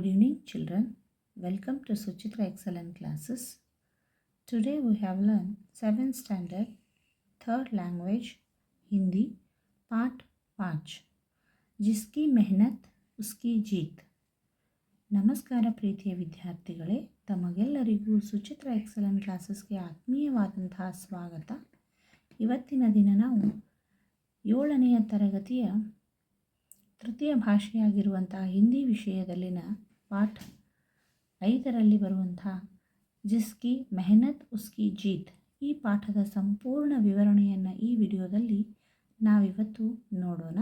Good evening, children. Welcome to Suchitra Excellent Classes. Today we have learned 7th standard, third language, Hindi, part 5. जिसकी मेहनत उसकी जीत ನಮಸ್ಕಾರ ಪ್ರೀತಿಯ ವಿದ್ಯಾರ್ಥಿಗಳೇ ತಮಗೆಲ್ಲರಿಗೂ ಸುಚಿತ್ರ ಎಕ್ಸಲೆಂಟ್ ಕ್ಲಾಸಸ್ಗೆ ಆತ್ಮೀಯವಾದಂತಹ ಸ್ವಾಗತ ಇವತ್ತಿನ ದಿನ ನಾವು ಏಳನೆಯ ತರಗತಿಯ ತೃತೀಯ ಭಾಷೆಯಾಗಿರುವಂತಹ ಹಿಂದಿ ವಿಷಯದಲ್ಲಿನ ಪಾಠ ಐದರಲ್ಲಿ ಬರುವಂತಹ ಜಿಸ್ಕಿ ಮೆಹನತ್ ಉಸ್ಕಿ ಜೀತ್ ಈ ಪಾಠದ ಸಂಪೂರ್ಣ ವಿವರಣೆಯನ್ನು ಈ ವಿಡಿಯೋದಲ್ಲಿ ನಾವಿವತ್ತು ನೋಡೋಣ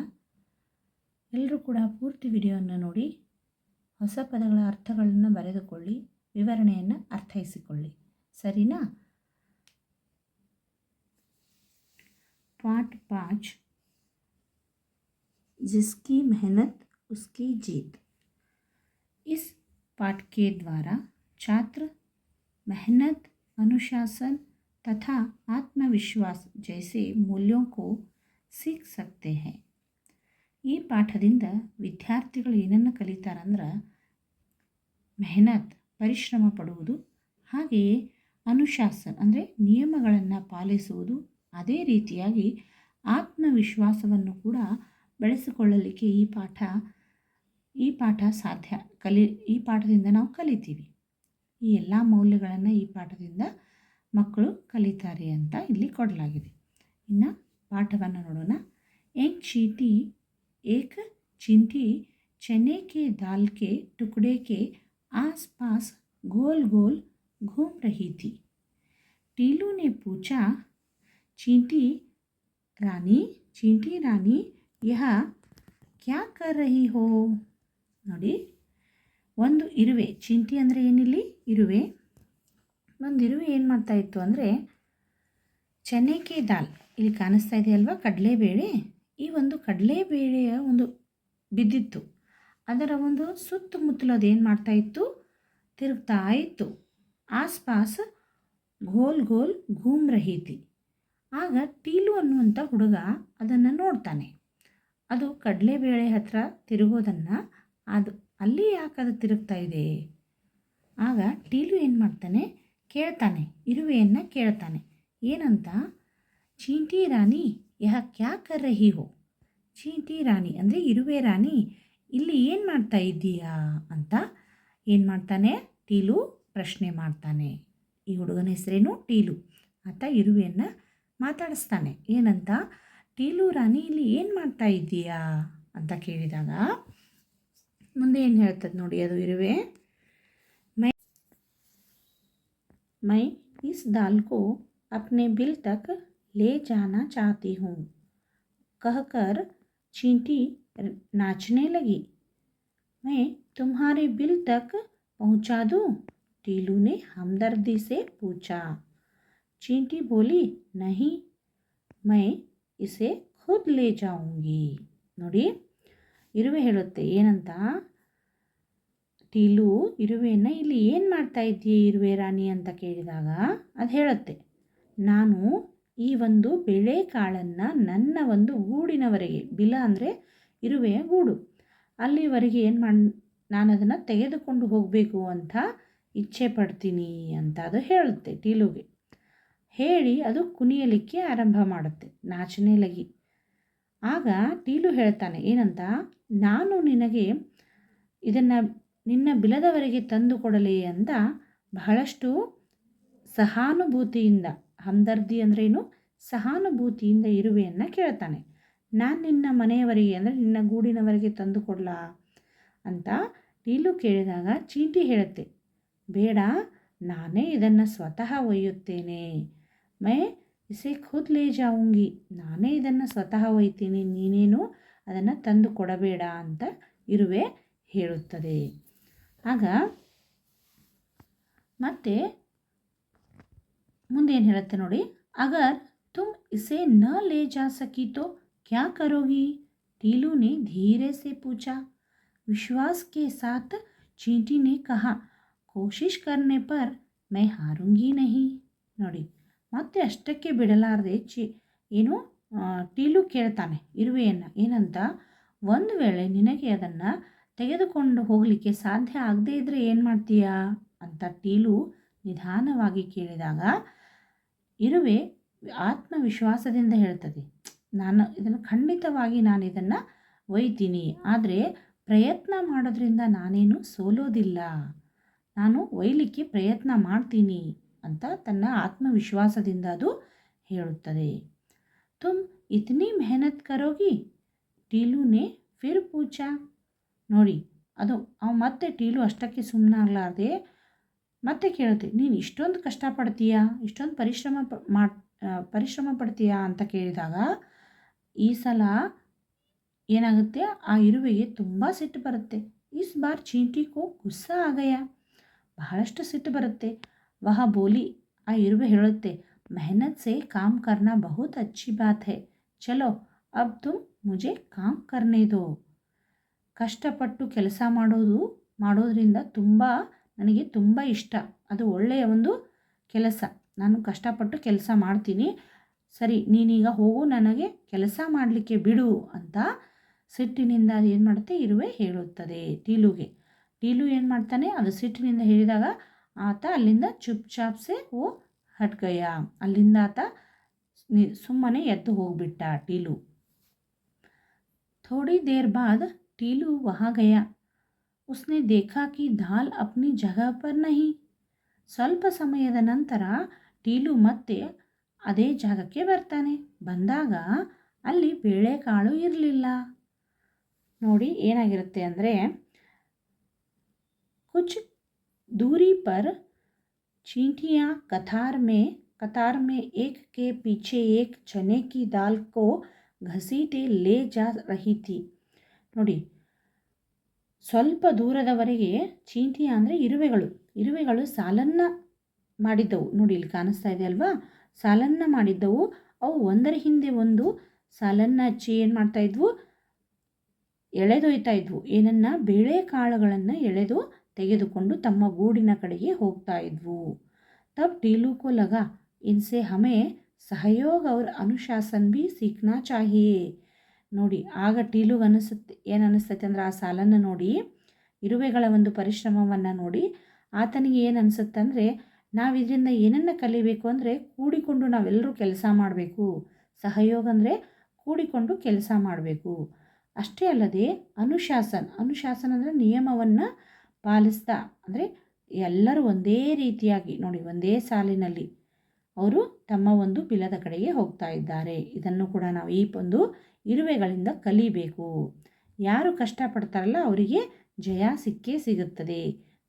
ಎಲ್ಲರೂ ಕೂಡ ಪೂರ್ತಿ ವಿಡಿಯೋವನ್ನು ನೋಡಿ ಹೊಸ ಪದಗಳ ಅರ್ಥಗಳನ್ನು ಬರೆದುಕೊಳ್ಳಿ ವಿವರಣೆಯನ್ನು ಅರ್ಥೈಸಿಕೊಳ್ಳಿ ಸರಿನಾ पाठ पाँच जिसकी मेहनत उसकी जीत इस पाठ के द्वारा छात्र मेहनत अनुशासन तथा आत्मविश्वास जैसे मूल्यों को सीख सकते हैं ಈ ಪಾಠದಿಂದ ವಿದ್ಯಾರ್ಥಿಗಳು ಏನನ್ನು ಕಲಿತಾರಂದ್ರೆ ಮೆಹನತ್ ಪರಿಶ್ರಮ ಪಡುವುದು ಹಾಗೆಯೇ ಅನುಶಾಸನ ಅಂದರೆ ನಿಯಮಗಳನ್ನು ಪಾಲಿಸುವುದು ಅದೇ ರೀತಿಯಾಗಿ ಆತ್ಮವಿಶ್ವಾಸವನ್ನು ಕೂಡ ಬೆಳೆಸಿಕೊಳ್ಳಲಿಕ್ಕೆ ಈ ಪಾಠ ಈ ಪಾಠ ಸಾಧ್ಯ ಕಲಿ ಈ ಪಾಠದಿಂದ ನಾವು ಕಲಿತೀವಿ ಈ ಎಲ್ಲ ಮೌಲ್ಯಗಳನ್ನು ಈ ಪಾಠದಿಂದ ಮಕ್ಕಳು ಕಲಿತಾರೆ ಅಂತ ಇಲ್ಲಿ ಕೊಡಲಾಗಿದೆ ಇನ್ನು ಪಾಠವನ್ನು ನೋಡೋಣ ಎಂಗ್ ಚೀಟಿ एक चिंटी चने के दाल के टुकड़े के आसपास गोल गोल घूम रही थी टीलू ने पूछा चींटी रानी चींटी रानी यह क्या कर रही हो ನೋಡಿ. ಒಂದು ಇರುವೆ, ಚಿಂಟಿ ಅಂದರೆ ಏನಿಲ್ಲಿ? ಇರುವೆ. ಒಂದು ಇರುವೆ ಏನು ಮಾಡ್ತಾ ಇತ್ತು ಅಂದರೆ, ಚನೆಕೆ ದಾಲ್. ಇಲ್ಲಿ ಕಾಣಿಸ್ತಾ ಇದೆಯಲ್ವಾ ಕಡಲೆಬೇಳೆ. ಈ ಒಂದು ಕಡಲೆಬೇಳೆಯ ಒಂದು ಬಿದ್ದಿತ್ತು. ಅದರ ಒಂದು ಸುತ್ತಮುತ್ತಲು ಅದೇನು ಮಾಡ್ತಾ ಇತ್ತು? ತಿರುಗ್ತಾ ಇತ್ತು. ಆಸ್ಪಾಸ್ ಗೋಲ್ ಗೋಲ್ ಘೂಮ್ ರಹಿತಿ. ಆಗ ಟೀಲು ಅನ್ನುವಂಥ ಹುಡುಗ ಅದನ್ನು ನೋಡ್ತಾನೆ. ಅದು ಕಡಲೆಬೇಳೆ ಹತ್ರ ತಿರುಗೋದನ್ನು ಅದು ಅಲ್ಲಿ ಯಾಕೆ ಅದು ತಿರುಗ್ತಾ ಇದೆ? ಆಗ ಟೀಲು ಏನು ಮಾಡ್ತಾನೆ? ಕೇಳ್ತಾನೆ, ಇರುವೆಯನ್ನು ಕೇಳ್ತಾನೆ. ಏನಂತ? ಚೀಂಟಿ ರಾಣಿ ಯಹ ಕ್ಯಾ ಕರ್ ರಹಿ ಹೋ ಚೀಂಟಿ ರಾಣಿ ಅಂದರೆ ಇರುವೆ ರಾಣಿ, ಇಲ್ಲಿ ಏನು ಮಾಡ್ತಾ ಇದ್ದೀಯಾ ಅಂತ ಏನು ಮಾಡ್ತಾನೆ? ಟೀಲು ಪ್ರಶ್ನೆ ಮಾಡ್ತಾನೆ. ಈ ಹುಡುಗನ ಹೆಸರೇನು? ಟೀಲು. ಆತ ಇರುವೆಯನ್ನು ಮಾತಾಡಿಸ್ತಾನೆ. ಏನಂತ? ಟೀಲು ರಾಣಿ, ಇಲ್ಲಿ ಏನು ಮಾಡ್ತಾ ಇದ್ದೀಯಾ ಅಂತ ಕೇಳಿದಾಗ ಮುಂದೆ नोड़ी अब ನೋಡಿ मै मैं इस दाल को अपने बिल तक ले जाना चाहती हूँ कहकर चींटी नाचने लगी मैं तुम्हारे बिल तक पहुँचा दूँ टीलू ने हमदर्दी से पूछा चींटी बोली नहीं मैं इसे खुद ले जाऊँगी नोड़ी इवे ಹೇಳುತ್ತೆ ऐनता ಟೀಲು ಇರುವೆಯನ್ನು ಇಲ್ಲಿ ಏನು ಮಾಡ್ತಾ ಇದ್ದೀಯ ಇರುವೆ ರಾಣಿ ಅಂತ ಕೇಳಿದಾಗ ಅದು ಹೇಳುತ್ತೆ. ನಾನು ಈ ಒಂದು ಬೆಳೆಕಾಳನ್ನು ನನ್ನ ಒಂದು ಗೂಡಿನವರೆಗೆ, ಬಿಲ ಅಂದರೆ ಇರುವೆಯ ಗೂಡು. ಅಲ್ಲಿವರೆಗೆ ಏನು ಮಾಡಿ ನಾನು ಅದನ್ನು ತೆಗೆದುಕೊಂಡು ಹೋಗಬೇಕು ಅಂತ ಇಚ್ಛೆ ಪಡ್ತೀನಿ ಅಂತ ಅದು ಹೇಳುತ್ತೆ ಟೀಲುಗೆ ಹೇಳಿ ಅದು ಕುಣಿಯಲಿಕ್ಕೆ ಆರಂಭ ಮಾಡುತ್ತೆ, ನಾಚನೆ ಲಗಿ. ಆಗ ಟೀಲು ಹೇಳ್ತಾನೆ, ಏನಂತ? ನಾನು ನಿನಗೆ ಇದನ್ನು ನಿನ್ನ ಬಿಲದವರಿಗೆ ತಂದು ಕೊಡಲಿ ಅಂತ ಬಹಳಷ್ಟು ಸಹಾನುಭೂತಿಯಿಂದ, ಹಮ್ದರ್ದಿ ಅಂದ್ರೇನು ಸಹಾನುಭೂತಿಯಿಂದ ಇರುವೆಯನ್ನು ಕೇಳ್ತಾನೆ. ನಾನು ನಿನ್ನ ಮನೆಯವರಿಗೆ ಅಂದರೆ ನಿನ್ನ ಗೂಡಿನವರಿಗೆ ತಂದು ಕೊಡಲಾ ಅಂತ ನೀಲು ಕೇಳಿದಾಗ ಚೀಟಿ ಹೇಳುತ್ತೆ. ಬೇಡ, ನಾನೇ ಇದನ್ನು ಸ್ವತಃ ಒಯ್ಯುತ್ತೇನೆ. ಮೈ, ಇಸೆ ಖುದ್ ಲೇ ಜಾऊंगी ನಾನೇ ಇದನ್ನು ಸ್ವತಃ ಒಯ್ತೀನಿ, ನೀನೇನು ಅದನ್ನು ತಂದು ಕೊಡಬೇಡ ಅಂತ ಇರುವೆ ಹೇಳುತ್ತದೆ. ಆಗ ಮತ್ತೆ ಮುಂದೆ ಏನು ಹೇಳುತ್ತೆ ನೋಡಿ ಅಗರ್ तुम इसे न ले जा सकी तो क्या करोगी टीलू ने धीरे से पूछा विश्वास के साथ चींटी ने कहा कोशिश करने पर मैं हारूंगी नहीं ನೋಡಿ ಮತ್ತೆ ಅಷ್ಟಕ್ಕೆ ಬಿಡಲಾರದೆ ಚಿ ಏನು ಟೀಲು ಕೇಳ್ತಾನೆ ಇರುವೆಯನ್ನು ಏನಂತ ಒಂದು ವೇಳೆ ನಿನಗೆ ಅದನ್ನು ತೆಗೆದುಕೊಂಡು ಹೋಗಲಿಕ್ಕೆ ಸಾಧ್ಯ ಆಗದೇ ಇದ್ದರೆ ಏನು ಮಾಡ್ತೀಯಾ? ಅಂತ ಟೀಲು ನಿಧಾನವಾಗಿ ಕೇಳಿದಾಗ, ಇರುವೆ ಆತ್ಮವಿಶ್ವಾಸದಿಂದ ಹೇಳ್ತದೆ. ನಾನು ಇದನ್ನು ಖಂಡಿತವಾಗಿ ನಾನು ಇದನ್ನು ಒಯ್ತೀನಿ. ಆದರೆ ಪ್ರಯತ್ನ ಮಾಡೋದ್ರಿಂದ ನಾನೇನು ಸೋಲೋದಿಲ್ಲ. ನಾನು ಒಯ್ಲಿಕ್ಕೆ ಪ್ರಯತ್ನ ಮಾಡ್ತೀನಿ ಅಂತ ತನ್ನ ಆತ್ಮವಿಶ್ವಾಸದಿಂದ ಅದು ಹೇಳುತ್ತದೆ. ತುಮ್ ಇತನಿ ಮೆಹನತ್ ಕರೋಗಿ. ಟೀಲುನೇ ಫಿರ್ ಪೂಚ. ನೋಡಿ, ಅದು ಅವ ಮತ್ತೆ ಟೀಲು ಅಷ್ಟಕ್ಕೆ ಸುಮ್ಮನಾಗಲಾರ್ದೆ ಮತ್ತೆ ಕೇಳುತ್ತೆ, ನೀನು ಇಷ್ಟೊಂದು ಕಷ್ಟಪಡ್ತೀಯಾ, ಇಷ್ಟೊಂದು ಪರಿಶ್ರಮ ಪ ಮಾಡ್ ಪರಿಶ್ರಮ ಪಡ್ತೀಯಾ ಅಂತ ಕೇಳಿದಾಗ ಈ ಸಲ ಏನಾಗುತ್ತೆ, ಆ ಇರುವೆಗೆ ತುಂಬ ಸಿಟ್ಟು ಬರುತ್ತೆ. ಇಸ್ ಬಾರ್ ಚೀಂಟಿಕೋ ಗುಸ್ಸ ಆಗಯ ಬಹಳಷ್ಟು ಸಿಟ್ಟು ಬರುತ್ತೆ. ವಹ ಬೋಲಿ, ಆ ಇರುವೆ ಹೇಳುತ್ತೆ, ಮೆಹನತ್ ಸೆ ಕಾಮ್ ಕರ್ನಾ ಬಹುತ್ ಅಚ್ಚಿ ಬಾತ್ ಹೈ. ಚಲೋ, ಅಬ್ ತುಮ್ ಮುಜೆ ಕಾಮ್ ಕರ್ನೆ ದೋ. ಕಷ್ಟಪಟ್ಟು ಕೆಲಸ ಮಾಡೋದು, ಮಾಡೋದ್ರಿಂದ ತುಂಬ ನನಗೆ ತುಂಬ ಇಷ್ಟ. ಅದು ಒಳ್ಳೆಯ ಒಂದು ಕೆಲಸ. ನಾನು ಕಷ್ಟಪಟ್ಟು ಕೆಲಸ ಮಾಡ್ತೀನಿ. ಸರಿ, ನೀನೀಗ ಹೋಗು, ನನಗೆ ಕೆಲಸ ಮಾಡಲಿಕ್ಕೆ ಬಿಡು ಅಂತ ಸಿಟ್ಟಿನಿಂದ ಅದು ಏನು ಮಾಡುತ್ತೆ? ಇರುವೆ ಹೇಳುತ್ತದೆ ಟೀಲುಗೆ. ಟೀಲು ಏನು ಮಾಡ್ತಾನೆ? ಅದು ಸಿಟ್ಟಿನಿಂದ ಹೇಳಿದಾಗ ಆತ ಅಲ್ಲಿಂದ ಚುಪ್ ಚಾಪ್ಸೆ ಓ ಹಟ್ಗಯ್ಯ. ಅಲ್ಲಿಂದ ಆತ ಸುಮ್ಮನೆ ಎದ್ದು ಹೋಗ್ಬಿಟ್ಟ ಟೀಲು. ಥೋಡಿ ದೇರ್ ಬಾದ್ ಟೀಲು ವಹಾ ಗಯ ಉಸ್ನೆ ದೇಖಾ ಕಿ ದಾಲ್ ಅಪ್ನಿ ಜಗಹ ಪರ್ ನಹಿ ಸ್ವಲ್ಪ ಸಮಯದ ನಂತರ ಟೀಲು ಮತ್ತೆ ಅದೇ ಜಾಗಕ್ಕೆ ಬರ್ತಾನೆ ಬಂದಾಗ ಅಲ್ಲಿ ಬೇಳೆಕಾಳು ಇರಲಿಲ್ಲ ನೋಡಿ ಏನಾಗಿರುತ್ತೆ ಅಂದರೆ कुछ दूरी पर चींटियाँ कतार में कतार में एक के पीछे एक चने की दाल को घसीटे ले जा रही थी ನೋಡಿ. ಸ್ವಲ್ಪ ದೂರದವರೆಗೆ ಚೀಂಟಿಯ ಅಂದರೆ ಇರುವೆಗಳು. ಇರುವೆಗಳು ಸಾಲನ್ನು ಮಾಡಿದ್ದವು. ನೋಡಿ, ಇಲ್ಲಿ ಕಾಣಿಸ್ತಾ ಇದೆ ಅಲ್ವಾ? ಸಾಲನ್ನ ಮಾಡಿದ್ದವು. ಅವು ಒಂದರ ಹಿಂದೆ ಒಂದು ಸಾಲನ್ನು ಹಚ್ಚಿ ಏನು ಮಾಡ್ತಾಯಿದ್ವು ಎಳೆದೊಯ್ತಾ ಇದ್ವು. ಏನನ್ನ? ಬೇಳೆ ಕಾಳುಗಳನ್ನು ಎಳೆದು ತೆಗೆದುಕೊಂಡು ತಮ್ಮ ಗೂಡಿನ ಕಡೆಗೆ ಹೋಗ್ತಾ ಇದ್ವು. ತಬ್ ಟೀಲು ಕೋ ಲಗ. ಇನ್ಸೆ ಹಮೆ ಸಹಯೋಗ ಅವ್ರ ಅನುಶಾಸನ್ ಬಿ ಸೀಖ್ನಾ ಚಾಹಿಯೇ. ನೋಡಿ, ಆಗ ಟೀಲುಗೆ ಅನಿಸುತ್ತೆ, ಏನು ಅನಿಸ್ತೈತೆ ಅಂದ್ರೆ ಆ ಸಾಲನ್ನು ನೋಡಿ, ಇರುವೆಗಳ ಒಂದು ಪರಿಶ್ರಮವನ್ನು ನೋಡಿ, ಆತನಿಗೆ ಏನು ಅನಿಸುತ್ತೆ ಅಂದರೆ, ನಾವು ಇದರಿಂದ ಏನನ್ನು ಕಲಿಬೇಕು ಅಂದರೆ ಕೂಡಿಕೊಂಡು ನಾವೆಲ್ಲರೂ ಕೆಲಸ ಮಾಡಬೇಕು. ಸಹಯೋಗ ಅಂದರೆ ಕೂಡಿಕೊಂಡು ಕೆಲಸ ಮಾಡಬೇಕು. ಅಷ್ಟೇ ಅಲ್ಲದೆ ಅನುಶಾಸನ ಅನುಶಾಸನ ಅಂದರೆ ನಿಯಮವನ್ನು ಪಾಲಿಸ್ತಾ, ಅಂದರೆ ಎಲ್ಲರೂ ಒಂದೇ ರೀತಿಯಾಗಿ ನೋಡಿ, ಒಂದೇ ಸಾಲಿನಲ್ಲಿ ಅವರು ತಮ್ಮ ಒಂದು ಬಿಲದ ಕಡೆಗೆ ಹೋಗ್ತಾ ಇದ್ದಾರೆ. ಇದನ್ನು ಕೂಡ ನಾವು ಈ ಒಂದು ಇರುವೆಗಳಿಂದ ಕಲಿಬೇಕು. ಯಾರು ಕಷ್ಟಪಡ್ತಾರಲ್ಲ ಅವರಿಗೆ ಜಯ ಸಿಕ್ಕೇ ಸಿಗುತ್ತದೆ.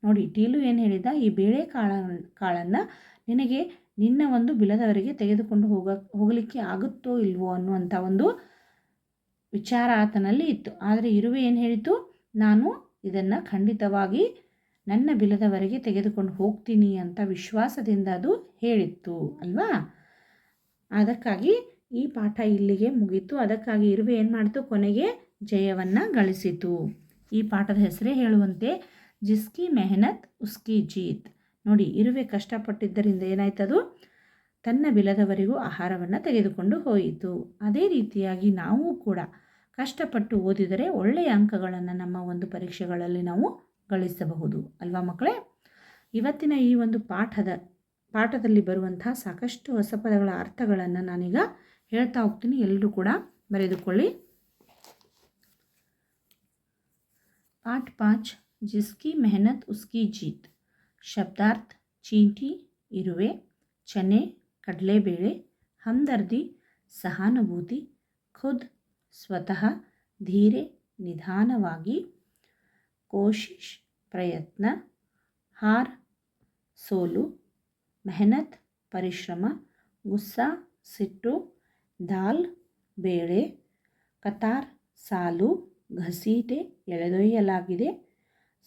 ನೋಡಿ, ಟೀಲು ಏನು ಹೇಳಿದ? ಈ ಬೇಳೆ ಕಾಳ ಕಾಳನ್ನು ನಿನಗೆ ನಿನ್ನ ಒಂದು ಬಿಲದವರೆಗೆ ತೆಗೆದುಕೊಂಡು ಹೋಗ, ಹೋಗಲಿಕ್ಕೆ ಆಗುತ್ತೋ ಇಲ್ವೋ ಅನ್ನುವಂಥ ಒಂದು ವಿಚಾರ ಆತನಲ್ಲಿ ಇತ್ತು. ಆದರೆ ಇರುವೆ ಏನು ಹೇಳಿತು? ನಾನು ಇದನ್ನು ಖಂಡಿತವಾಗಿ ನನ್ನ ಬಿಲದವರೆಗೆ ತೆಗೆದುಕೊಂಡು ಹೋಗ್ತೀನಿ ಅಂತ ವಿಶ್ವಾಸದಿಂದ ಅದು ಹೇಳಿತ್ತು, ಅಲ್ವಾ? ಅದಕ್ಕಾಗಿ ಈ ಪಾಠ ಇಲ್ಲಿಗೆ ಮುಗೀತು. ಅದಕ್ಕಾಗಿ ಇರುವೆ ಏನು ಮಾಡಿತು? ಕೊನೆಗೆ ಜಯವನ್ನು ಗಳಿಸಿತು. ಈ ಪಾಠದ ಹೆಸರೇ ಹೇಳುವಂತೆ, ಜಿಸ್ಕಿ ಮೆಹನತ್, ಉಸ್ಕಿ ಜೀತ್. ನೋಡಿ, ಇರುವೆ ಕಷ್ಟಪಟ್ಟಿದ್ದರಿಂದ ಏನಾಯ್ತದು? ತನ್ನ ಬಿಲದವರೆಗೂ ಆಹಾರವನ್ನು ತೆಗೆದುಕೊಂಡು ಹೋಯಿತು. ಅದೇ ರೀತಿಯಾಗಿ ನಾವು ಕೂಡ ಕಷ್ಟಪಟ್ಟು ಓದಿದರೆ ಒಳ್ಳೆಯ ಅಂಕಗಳನ್ನು ನಮ್ಮ ಒಂದು ಪರೀಕ್ಷೆಗಳಲ್ಲಿ ನಾವು ಗಳಿಸಬಹುದು. ಅಲ್ವಾ ಮಕ್ಕಳೇ? ಇವತ್ತಿನ ಈ ಒಂದು ಪಾಠದ, ಪಾಠದಲ್ಲಿ ಬರುವಂತಹ ಸಾಕಷ್ಟು ಹೊಸ ಪದಗಳ ಅರ್ಥಗಳನ್ನು ನಾನೀಗ ಹೇಳ್ತಾ ಹೋಗ್ತೀನಿ ಎಲ್ಲರೂ ಕೂಡ ಬರೆದುಕೊಳ್ಳಿ. ಪಾಠ ಪಾಚ್, ಜಿಸ್ಕಿ ಮೆಹನತ್, ಉಸ್ಕಿ ಜೀತ್. ಶಬ್ದಾರ್ಥ, ಚೀಂಟಿ, ಇರುವೆ, ಚನೆ, ಕಡಲೆಬೇಳೆ, ಹಮ್ದರ್ದಿ, ಸಹಾನುಭೂತಿ, ಖುದ್, ಸ್ವತಃ, ಧೀರೆ, ನಿಧಾನವಾಗಿ. ಕೋಶಿಶ್, ಪ್ರಯತ್ನ. ಹಾರ್, ಸೋಲು. ಮೆಹನತ್, ಪರಿಶ್ರಮ. ಗುಸ್ಸಾ, ಸಿಟ್ಟು. ದಾಲ್, ಬೇಳೆ, ಕತಾರ್, ಸಾಲು, ಘಸೀಟೆ ಎಳೆದೊಯ್ಯಲಾಗಿದೆ.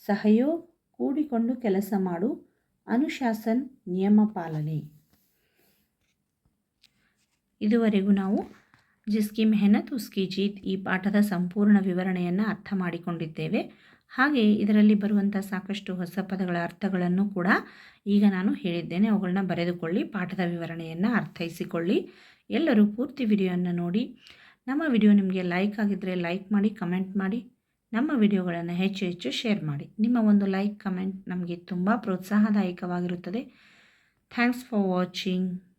ಸಹಯೋ, ಕೂಡಿಕೊಂಡು ಕೆಲಸ ಮಾಡು. ಅನುಶಾಸನ್, ನಿಯಮ ಪಾಲನೆ. ಇದುವರೆಗೂ ನಾವು ಜಿಸ್ಕಿ ಮೆಹನತ್ ಉಸ್ಕಿ ಜೀತ್ ಈ ಪಾಠದ ಸಂಪೂರ್ಣ ವಿವರಣೆಯನ್ನು ಅರ್ಥ ಮಾಡಿಕೊಂಡಿದ್ದೇವೆ. ಹಾಗೆ ಇದರಲ್ಲಿ ಬರುವಂಥ ಸಾಕಷ್ಟು ಹೊಸ ಪದಗಳ ಅರ್ಥಗಳನ್ನು ಕೂಡ ಈಗ ನಾನು ಹೇಳಿದ್ದೇನೆ. ಅವುಗಳನ್ನ ಬರೆದುಕೊಳ್ಳಿ, ಪಾಠದ ವಿವರಣೆಯನ್ನು ಅರ್ಥೈಸಿಕೊಳ್ಳಿ. ಎಲ್ಲರೂ ಪೂರ್ತಿ ವಿಡಿಯೋವನ್ನು ನೋಡಿ. ನಮ್ಮ ವಿಡಿಯೋ ನಿಮಗೆ ಲೈಕ್ ಆಗಿದ್ದರೆ ಲೈಕ್ ಮಾಡಿ ಕಮೆಂಟ್ ಮಾಡಿ. ನಮ್ಮ ವಿಡಿಯೋಗಳನ್ನು ಹೆಚ್ಚು ಹೆಚ್ಚು ಶೇರ್ ಮಾಡಿ. ನಿಮ್ಮ ಒಂದು ಲೈಕ್ ಕಮೆಂಟ್ ನಮಗೆ ತುಂಬ ಪ್ರೋತ್ಸಾಹದಾಯಕವಾಗಿರುತ್ತದೆ. Thanks for watching